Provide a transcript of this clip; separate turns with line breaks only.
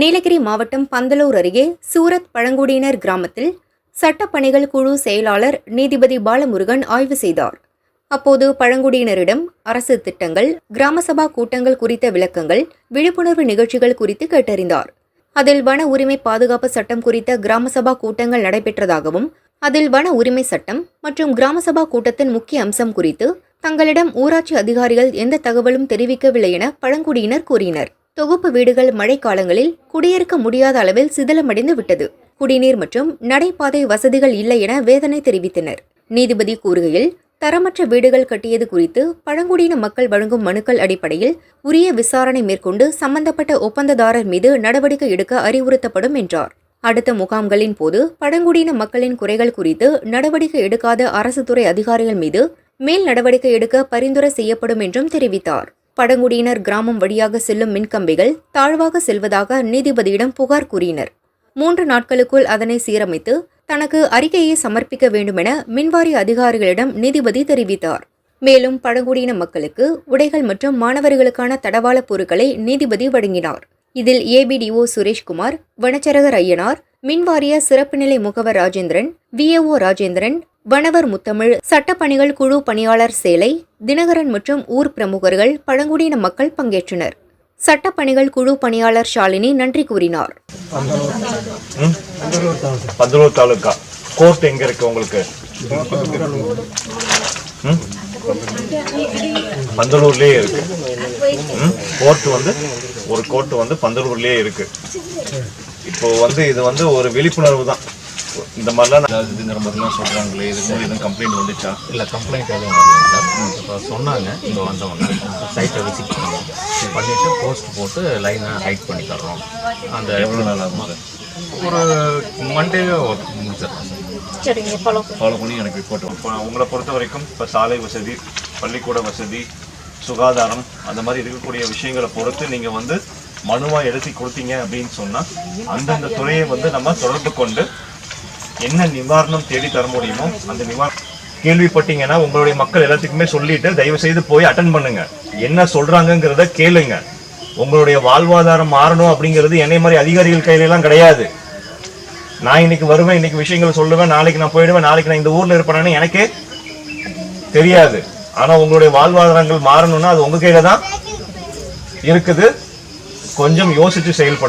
நீலகிரி மாவட்டம் பந்தலூர் அருகே சூரத் பழங்குடியினர் கிராமத்தில் சட்டப்பணிகள் குழு செயலாளர் நீதிபதி பாலமுருகன் ஆய்வு செய்தார். அப்போது பழங்குடியினரிடம் அரசு திட்டங்கள் கிராம சபா கூட்டங்கள் குறித்த விளக்கங்கள் விழிப்புணர்வு நிகழ்ச்சிகள் குறித்து கேட்டறிந்தார். அதில் வன உரிமை பாதுகாப்பு சட்டம் குறித்த கிராம சபா கூட்டங்கள் நடைபெற்றதாகவும் அதில் வன உரிமை சட்டம் மற்றும் கிராம சபா கூட்டத்தின் முக்கிய அம்சம் குறித்து தங்களிடம் ஊராட்சி அதிகாரிகள் எந்த தகவலும் தெரிவிக்கவில்லை என பழங்குடியினர் கூறினர். தொகுப்பு வீடுகள் மழைக்காலங்களில் குடியிருக்க முடியாத அளவில் சிதிலமடைந்து விட்டது. குடிநீர் மற்றும் நடைபாதை வசதிகள் இல்லை என வேதனை தெரிவித்தனர். நீதிபதி கூறுகையில் தரமற்ற வீடுகள் கட்டியது குறித்து பழங்குடியின மக்கள் வழங்கும் மனுக்கள் அடிப்படையில் உரிய விசாரணை மேற்கொண்டு சம்பந்தப்பட்ட ஒப்பந்ததாரர் மீது நடவடிக்கை எடுக்க அறிவுறுத்தப்படும் என்றார். அடுத்த முகாம்களின் போது பழங்குடியின மக்களின் குறைகள் குறித்து நடவடிக்கை எடுக்காத அரசு துறை அதிகாரிகள் மீது மேல் நடவடிக்கை எடுக்க பரிந்துரை செய்யப்படும் என்றும் தெரிவித்தார். பழங்குடியினர் கிராமம் வழியாக செல்லும் மின்கம்பிகள் தாழ்வாக செல்வதாக நீதிபதியிடம் புகார் கூறினர். மூன்று நாட்களுக்குள் அதனை சீரமைத்து தனக்கு அறிக்கையை சமர்ப்பிக்க வேண்டுமென மின்வாரிய அதிகாரிகளிடம் நீதிபதி தெரிவித்தார். மேலும் பழங்குடியின மக்களுக்கு உடைகள் மற்றும் மாணவர்களுக்கான தடவாள பொருட்களை நீதிபதி வழங்கினார். இதில் ஏபிடிஓ சுரேஷ்குமார் வனச்சரகர் ஐயனார் மின்வாரிய சிறப்பு நிலை முகவர் ராஜேந்திரன் விஏஓ ராஜேந்திரன் வனவர் முத்தமிழ் சட்டப்பணிகள் குழு பணியாளர் சேலை தினகரன் மற்றும் ஊர் பிரமுகர்கள் பழங்குடியின மக்கள் பங்கேற்றனர். சட்டப்பணிகள் குழு பணியாளர் ஷாலினி நன்றி கூறினார்.
கோர்ட் எங்க இருக்கு உங்களுக்கு? பந்தலூர்லயே இருக்கு. கோர்ட் வந்து ஒரு கோர்ட் வந்து பந்தலூர்லயே இருக்கு. இப்போ வந்து இது வந்து ஒரு விழிப்புணர்வு தான். இந்த மாதிரிலாம் நான் இதுங்கிற மாதிரிலாம் சொல்றாங்களே இதுக்கு முன்னாடி எதுவும் கம்ப்ளைண்ட் வந்துச்சா?
இல்லை கம்ப்ளைண்ட் எதுவும் வரல சார். இப்போ சொன்னாங்க இங்கே வந்தவங்க. சைட்டை விசிட் பண்ணி பண்ணிவிட்டு போஸ்ட் போட்டு லைனை ஹைட் பண்ணி தர்றோம். அந்த
எவ்வளவு நாள் ஆகும்?
ஒரு மண்டேவே முடிச்சிடலாம் சார்.
ஃபாலோ பண்ணி. எனக்கு ரிப்போர்ட் இப்போ உங்களை பொறுத்த வரைக்கும் இப்போ சாலை வசதி பள்ளிக்கூட வசதி சுகாதாரம் அந்த மாதிரி இருக்கக்கூடிய விஷயங்களை பொறுத்து நீங்கள் வந்து மனுவாக எழுதி கொடுத்தீங்க அப்படின்னு சொன்னால் அந்தந்த துறையை வந்து நம்ம தொடர்பு கொண்டு என்ன நிவாரணம் தேடி தர முடியுமோ அந்த நிவாரணம் கேள்விப்பட்டீங்கன்னா உங்களுடைய மக்கள் எல்லாத்துக்குமே சொல்லிட்டு தயவு செய்து போய் அட்டன் பண்ணுங்க. என்ன சொல்றாங்கிறத கேளுங்க. உங்களுடைய வாழ்வாதாரம் மாறணும் அப்படிங்கிறது என்னை மாதிரி அதிகாரிகள் கையிலலாம் கிடையாது. நான் இன்னைக்கு வருவேன் இன்னைக்கு விஷயங்கள் சொல்லுவேன் நாளைக்கு நான் போயிடுவேன் நாளைக்கு நான் இந்த ஊர்ல இருப்பேன்னு எனக்கே தெரியாது. ஆனா உங்களுடைய வாழ்வாதாரங்கள் மாறணும்னா அது உங்க கையில தான் இருக்குது. கொஞ்சம் யோசிச்சு செயல்பட